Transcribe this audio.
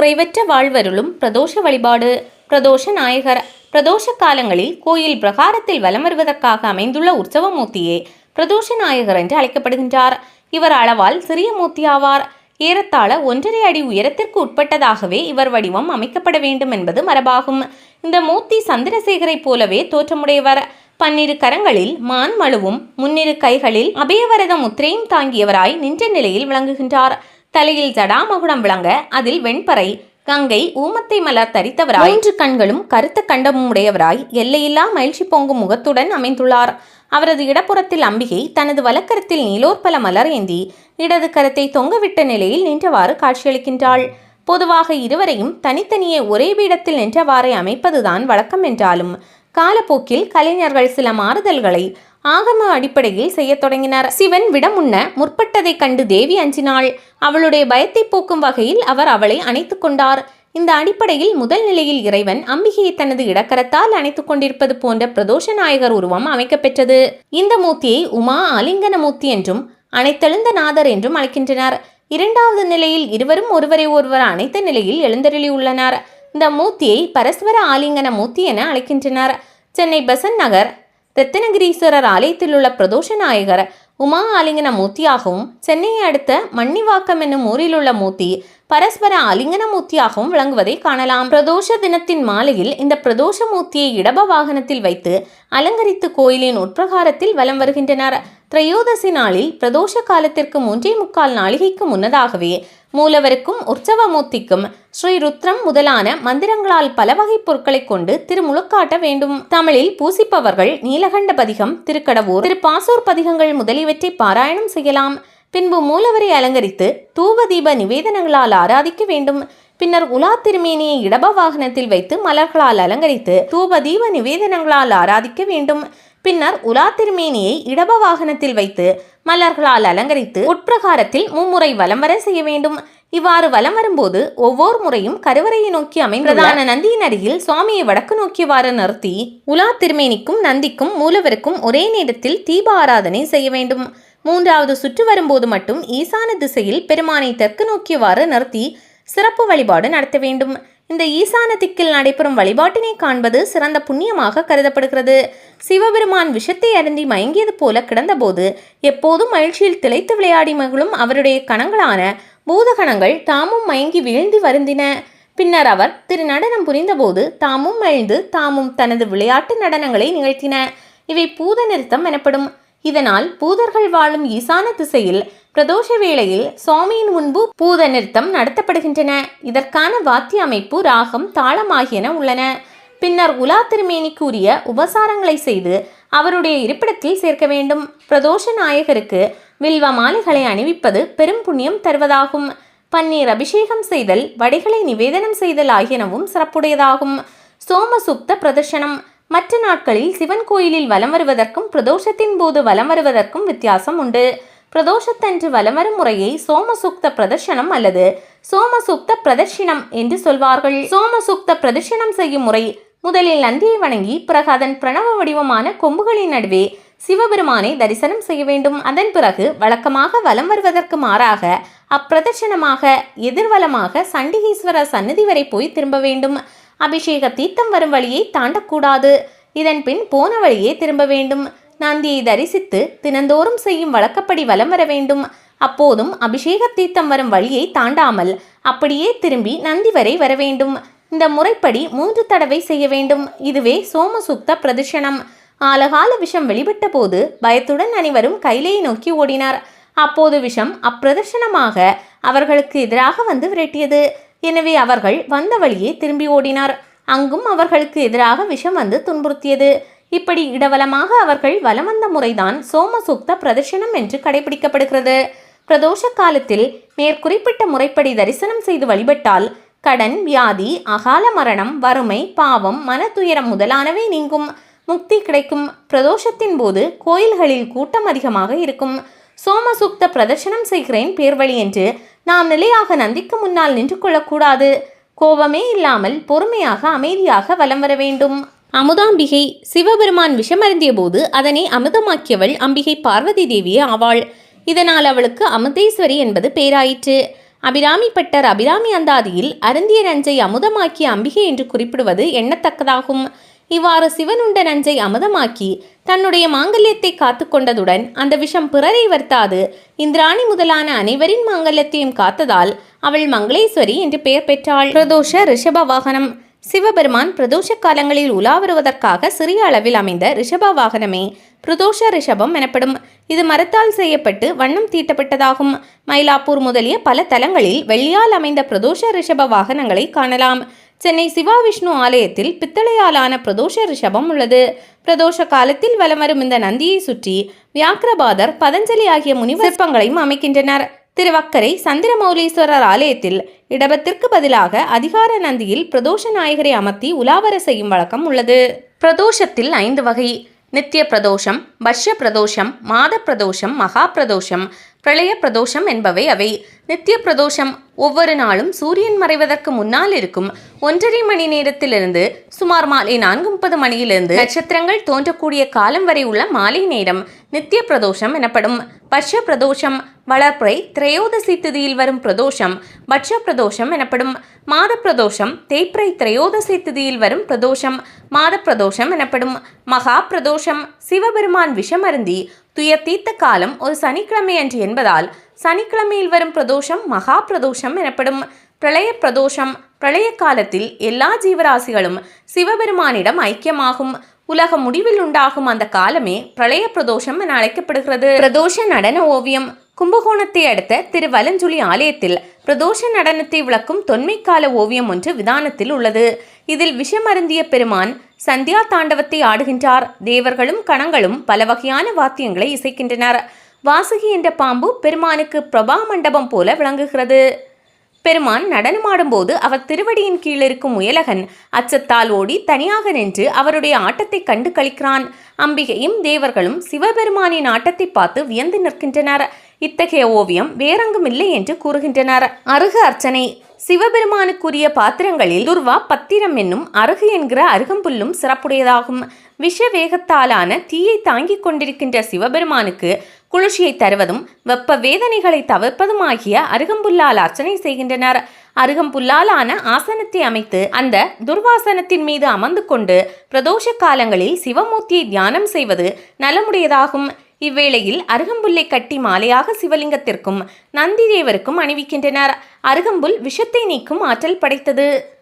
குறைவற்ற வாழ்வருளும் பிரதோஷ வழிபாடு பிரதோஷ நாயகர் பிரதோஷ காலங்களில் கோயில் பிரகாரத்தில் வலம் வருவதற்காக அமைந்துள்ள உற்சவமூர்த்தியே பிரதோஷ நாயகர் என்று அழைக்கப்படுகின்றார். இவர் அளவால் சிறிய மூர்த்தி ஆவார் ஏறத்தாழ ஒன்றரை அடி உயரத்திற்கு உட்பட்டதாகவே இவர் வடிவம் அமைக்கப்பட வேண்டும் என்பது மரபாகும். இந்த மூர்த்தி சந்திரசேகரைப் போலவே தோற்றமுடையவர். பன்னிரு கரங்களில் மான் மழுவும் முன்னிரு கைகளில் அபயவரத முத்திரையும் தாங்கியவராய் நின்ற நிலையில் விளங்குகின்றார். தலையில் ஜடாமகுடம் விளங்க அதில் வெண்பறை கங்கை ஊமத்தை மலர் தரித்தவராய் மூன்று கண்களும் கருத்த கண்டமும் உடையவராய் எல்லையில்லா மகிழ்ச்சி பொங்கும் முகத்துடன் அமைந்துள்ளார். அவரது இடப்புறத்தில் அம்பிகை தனது வலக்கரத்தில் நீலோற்பல மலர் ஏந்தி இடது கரத்தை தொங்கவிட்ட நிலையில் நின்றவாறு காட்சியளிக்கின்றாள். பொதுவாக இருவரையும் தனித்தனியே ஒரே பீடத்தில் நின்றவாறே அமைப்பதுதான் வழக்கம் என்றாலும் காலப்போக்கில் கலைஞர்கள் சில மாறுதல்களை ஆகம அடிப்படையில் செய்யத் தொடங்கினார். சிவன் விடமுன்ன முற்பட்டதைக் கண்டு தேவி அஞ்சினாள். அவளுடைய பயத்தை போக்கும் வகையில் அவர் அவளை அணைத்து கொண்டார். இந்த அடிப்படையில் முதல் நிலையில் இறைவன் அம்பிகையை தனது இடக்கரத்தால் அணைத்துக் கொண்டிருப்பது போன்ற பிரதோஷ நாயகர் உருவம் அமைக்கப்பெற்றது இந்த மூர்த்தியை உமா ஆலிங்கன மூர்த்தி என்றும் அனைத்தெழுந்த நாதர் என்றும் அழைக்கின்றனர். இரண்டாவது நிலையில் இருவரும் ஒருவரை ஒருவர் அணைத்த நிலையில் எழுந்தருளியுள்ளனர் இந்த மூர்த்தியை பரஸ்பர ஆலிங்கன மூர்த்தி என அழைக்கின்றனர். சென்னை பெசன் நகர் ரத்தினகிரீஸ்வரர் ஆலயத்தில் உள்ள பிரதோஷ நாயகர் உமா ஆலிங்கன மூர்த்தியாகவும் சென்னையை அடுத்த மன்னிவாக்கம் என்னும் ஊரில் உள்ள மூர்த்தி பரஸ்பர ஆலிங்கன மூர்த்தியாகவும் விளங்குவதை காணலாம். பிரதோஷ தினத்தின் மாலையில் இந்த பிரதோஷ மூர்த்தியை இடப வாகனத்தில் வைத்து அலங்கரித்து கோயிலின் உட்பிரகாரத்தில் வலம் வருகின்றனர். திரையோதசி நாளில் பிரதோஷ காலத்திற்கு மூன்றே முக்கால் நாளிகைக்கு முன்னதாகவே மூலவருக்கும் உற்சவமூர்த்திக்கும் ஸ்ரீ ருத்ரம் முதலான மந்திரங்களால் பல வகை பொருட்களை கொண்டு திருமுழுக்காட்ட வேண்டும். தமிழில் பூசிப்பவர்கள் நீலகண்ட பதிகம் திருக்கடவூர் திருப்பாசூர் பதிகங்கள் முதலியவற்றை பாராயணம் செய்யலாம். பின்பு மூலவரை அலங்கரித்து தூவ தீப நிவேதனங்களால் ஆராதிக்க வேண்டும். பின்னர் உலா திருமேனியை இடப வாகனத்தில் வைத்து மலர்களால் அலங்கரித்து தூப தீப நிவேதனங்களால் ஆராதிக்க வேண்டும். பின்னர் உலா திருமேனியை இடப வாகனத்தில் வைத்து மலர்களால் அலங்கரித்து உட்பிரகாரத்தில் மும்முறை வலம் வர செய்ய வேண்டும். இவ்வாறு வலம் வரும்போது ஒவ்வொரு முறையும் கருவறையை நோக்கி அமைந்ததான நந்தியின் அருகில் சுவாமியை வடக்கு நோக்கியவாறு நிறுத்தி உலா திருமேனிக்கும் நந்திக்கும் மூலவருக்கும் ஒரே நேரத்தில் தீப ஆராதனை செய்ய வேண்டும். மூன்றாவது சுற்று வரும்போது மட்டும் ஈசான திசையில் பெருமானை தெற்கு நோக்கியவாறு நிறுத்தி சிறப்பு வழிபாடு நடத்த வேண்டும். இந்த ஈசான திக்கில் நடைபெறும் வழிபாட்டினை காண்பது சிறந்த புண்ணியமாக கருதப்படுகிறது. சிவபெருமான் விஷத்தை அருந்தி மயங்கியது போல கிடந்தபோது எப்போதும் மகிழ்ச்சியில் திளைத்து விளையாடி மகிழும் அவருடைய கணங்களான பூதகணங்கள் தாமும் மயங்கி வீழ்ந்து வருந்தின. பின்னர் அவர் திரு நடனம் புரிந்தபோது தாமும் மகிழ்ந்து தாமும் தனது விளையாட்டு நடனங்களை நிகழ்த்தின. இவை பூத நிறுத்தம் எனப்படும். இதனால் பூதர்கள் வாழும் ஈசான திசையில் பிரதோஷ வேளையில் சுவாமியின் முன்பு பூத நிறுத்தம் நடத்தப்படுகின்றன. இதற்கான வாத்திய அமைப்பு ராகம் தாளம் ஆகியன உள்ளன. பின்னர் உலா திருமேனி கூறிய உபசாரங்களை செய்து அவருடைய இருப்பிடத்தில் சேர்க்க வேண்டும். பிரதோஷ நாயகருக்கு வில்வ மாலைகளை அணிவிப்பது பெரும் புண்ணியம் தருவதாகும். பன்னீர் அபிஷேகம் செய்தல் வடைகளை நிவேதனம் செய்தல் ஆகியனவும் சிறப்புடையதாகும். சோமசுப்த பிரதர்ஷனம். மற்ற நாட்களில் சிவன் கோயிலில் வலம் வருவதற்கும் பிரதோஷத்தின் போது வலம் வருவதற்கும் வித்தியாசம் உண்டு. பிரதோஷத்தன்று வலம் வரும் முறையை சோமசுக்த பிரதர்ஷனம் அல்லது சோமசுக்த பிரதர்ஷினம் என்று சொல்வார்கள். சோமசுக்த பிரதர்ஷனம் செய்யும் முறை முதலில் நந்தியை வணங்கி பிறகு அதன் பிரணவ வடிவமான கொம்புகளின் நடுவே சிவபெருமானை தரிசனம் செய்ய வேண்டும். அதன் பிறகு வழக்கமாக வலம் வருவதற்கு மாறாக அப்பிரதர்ஷனமாக எதிர்வலமாக சண்டிகேஸ்வர சன்னதி வரை போய் திரும்ப வேண்டும். அபிஷேக தீர்த்தம் வரும் வழியை தாண்டக்கூடாது. இதன் பின் போன வழியே திரும்ப வேண்டும். நந்தியை தரிசித்து தினந்தோறும் செய்யும் வழக்கப்படி வலம் வர வேண்டும். அப்போதும் அபிஷேக தீர்த்தம் வரும் வழியை தாண்டாமல் அப்படியே திரும்பி நந்தி வரை வர வேண்டும். இந்த முறைப்படி மூன்று தடவை செய்ய வேண்டும். இதுவே சோமசுக்த பிரதர்ஷனம் ஆலகால விஷம் வெளிப்பட்ட போது பயத்துடன் அனைவரும் கைலையை நோக்கி ஓடினார். அப்போது விஷம் அப்பிரதர்ஷனமாக அவர்களுக்கு எதிராக வந்து விரட்டியது. எனவே அவர்கள் வந்த வழியே திரும்பி ஓடினார். அங்கும் அவர்களுக்கு எதிராக விஷம் வந்து துன்புறுத்தியது. இப்படி இடவலமாக அவர்கள் வலம் வந்த முறைதான் சோமசூக்த பிரதர்ஷனம் என்று கடைபிடிக்கப்படுகிறது. பிரதோஷ காலத்தில் மேற்குறிப்பிட்ட முறைப்படி தரிசனம் செய்து வழிபட்டால் கடன் வியாதி அகால மரணம் வறுமை பாவம் மனத்துயரம் முதலானவை நீங்கும். முக்தி கிடைக்கும். பிரதோஷத்தின் போது கோயில்களில் கூட்டம் அதிகமாக இருக்கும். சோமசுக்த பிரதர்ஷனம் செய்கிறேன் பேர்வழி என்று நாம் நிலையாக நந்திக்கு முன்னால் நின்று கொள்ளக்கூடாது. கோபமே இல்லாமல் பொறுமையாக அமைதியாக வலம் வர வேண்டும். அமுதாம்பிகை சிவபெருமான் விஷமருந்திய போது அதனை அமுதமாக்கியவள் அம்பிகை பார்வதி தேவியே ஆவாள். இதனால் அவளுக்கு அமுதேஸ்வரி என்பது பேராயிற்று. அபிராமி பட்டர் அபிராமி அந்தாதியில் அருந்திய நஞ்சை அமுதமாக்கிய அம்பிகை என்று குறிப்பிடுவது எண்ணத்தக்கதாகும். இவ்வாறு சிவனுண்ட நஞ்சை அமுதமாக்கி தன்னுடைய மாங்கல்யத்தை காத்து கொண்டதுடன் அந்த விஷம் பிறரை வருத்தாது. இந்திராணி முதலான அனைவரின் மாங்கல்யத்தையும் காத்ததால் அவள் மங்களேஸ்வரி என்று பெயர் பெற்றாள். பிரதோஷ ரிஷப வாகனம். சிவபெருமான் பிரதோஷ காலங்களில் உலா வருவதற்காக சிறிய அளவில் அமைந்த ரிஷப வாகனமே. பிரதோஷ ரிஷபம் எனப்படும். இது மரத்தால் செய்யப்பட்டு வண்ணம் தீட்டப்பட்டதாகும். மயிலாப்பூர் முதலிய பல தலங்களில் வெள்ளியால் அமைந்த பிரதோஷ ரிஷப வாகனங்களை காணலாம். சென்னை சிவா விஷ்ணு ஆலயத்தில் பித்தளையாலான பிரதோஷ ரிஷபம் உள்ளது. பிரதோஷ காலத்தில் வலம் வரும் இந்த நந்தியை சுற்றி வியாக்கிரபாதர் பதஞ்சலி ஆகிய முனிவர்ப்பங்களையும் அமைக்கின்றனர். திருவக்கரை சந்திரமௌலீஸ்வரர் ஆலயத்தில் இடபத்திற்கு பதிலாக அதிகார நந்தியில் பிரதோஷ நாயகரை அமர்த்தி உலாவர செய்யும் வழக்கம் உள்ளது. பிரதோஷத்தில் ஐந்து வகை. நித்திய பிரதோஷம் பஷ்ய பிரதோஷம் மாத பிரதோஷம் மகா பிரதோஷம் பிரளய பிரதோஷம் என்பவை அவை. நித்திய பிரதோஷம் ஒவ்வொரு நாளும் சூரியன் மறைவதற்கு முன்னால் இருக்கும் ஒன்றரை மணி நேரத்திலிருந்து சுமார் மாலை நான்கு முப்பது மணியிலிருந்து நட்சத்திரங்கள் தோன்றக்கூடிய காலம் வரை உள்ள மாலை நேரம் நித்திய பிரதோஷம் எனப்படும். பட்ச பிரதோஷம் வளர்ப்புரை திரையோதசி திதியில் வரும் பிரதோஷம் பட்ச பிரதோஷம் எனப்படும். மாத பிரதோஷம் தேய்பிரை திரையோதசி திதியில் வரும் பிரதோஷம் மாத பிரதோஷம் எனப்படும். மகா பிரதோஷம் சிவபெருமான் விஷமருந்தி துயர் தீர்த்த காலம் ஒரு சனிக்கிழமை அன்று என்பதால் சனிக்கிழமையில் வரும் பிரதோஷம் மகா பிரதோஷம் எனப்படும் பிரளய பிரதோஷம் பிரளய காலத்தில் எல்லா ஜீவராசிகளும் சிவபெருமானிடம் ஐக்கியமாகும். உலக முடிவில் உண்டாகும் அந்த காலமே பிரளய பிரதோஷம் என அழைக்கப்படுகிறது. பிரதோஷ நடன ஓவியம். கும்பகோணத்தை அடுத்த திருவலஞ்சுழி ஆலயத்தில் பிரதோஷ நடனத்தை விளக்கும் தொன்மைக்கால ஓவியம் ஒன்று விதானத்தில் உள்ளது. இதில் விஷமருந்திய பெருமான் சந்தியா தாண்டவத்தை ஆடுகின்றார். தேவர்களும் கணங்களும் பல வகையான வாத்தியங்களை இசைக்கின்றனர். வாசுகி என்ற பாம்பு பெருமானுக்கு பிரபா மண்டபம் போல விளங்குகிறது. பெருமான் நடனமாடும்போது அவர் திருவடியின் கீழ் இருக்கும் முயலகன் அச்சத்தால் ஓடி தனியாக நின்று அவருடைய ஆட்டத்தை கண்டு கழிக்கிறான் அம்பிகையும் தேவர்களும் சிவபெருமானின் ஆட்டத்தை பார்த்து வியந்து நிற்கின்றனர். இத்தகைய ஓவியம் வேறெங்கும் இல்லை என்று கூறுகின்றனர். அருகு அர்ச்சனை. சிவபெருமானுக்குரிய பாத்திரங்களில் துர்வா பத்திரம் என்னும் அருகு என்கிற அருகம்புல்லும் சிறப்புடையதாகும். விஷ வேகத்தாலான தீயை தாங்கிக் கொண்டிருக்கின்ற சிவபெருமானுக்கு குளிர்ச்சியை தருவதும் வெப்ப வேதனைகளை தவிர்ப்பதுமாகிய அருகம்புல்லால் அர்ச்சனை செய்கின்றனர். அருகம்புல்லாலான ஆசனத்தை அமைத்து அந்த துர்வாசனத்தின் மீது அமர்ந்து கொண்டு பிரதோஷ காலங்களில் சிவமூர்த்தியை தியானம் செய்வது நலமுடையதாகும். இவ்வேளையில் அருகம்புல்லை கட்டி மாலையாக சிவலிங்கத்திற்கும் நந்திதேவருக்கும் அணிவிக்கின்றனர். அருகம்புல் விஷத்தை நீக்கும் ஆற்றல் படைத்தது.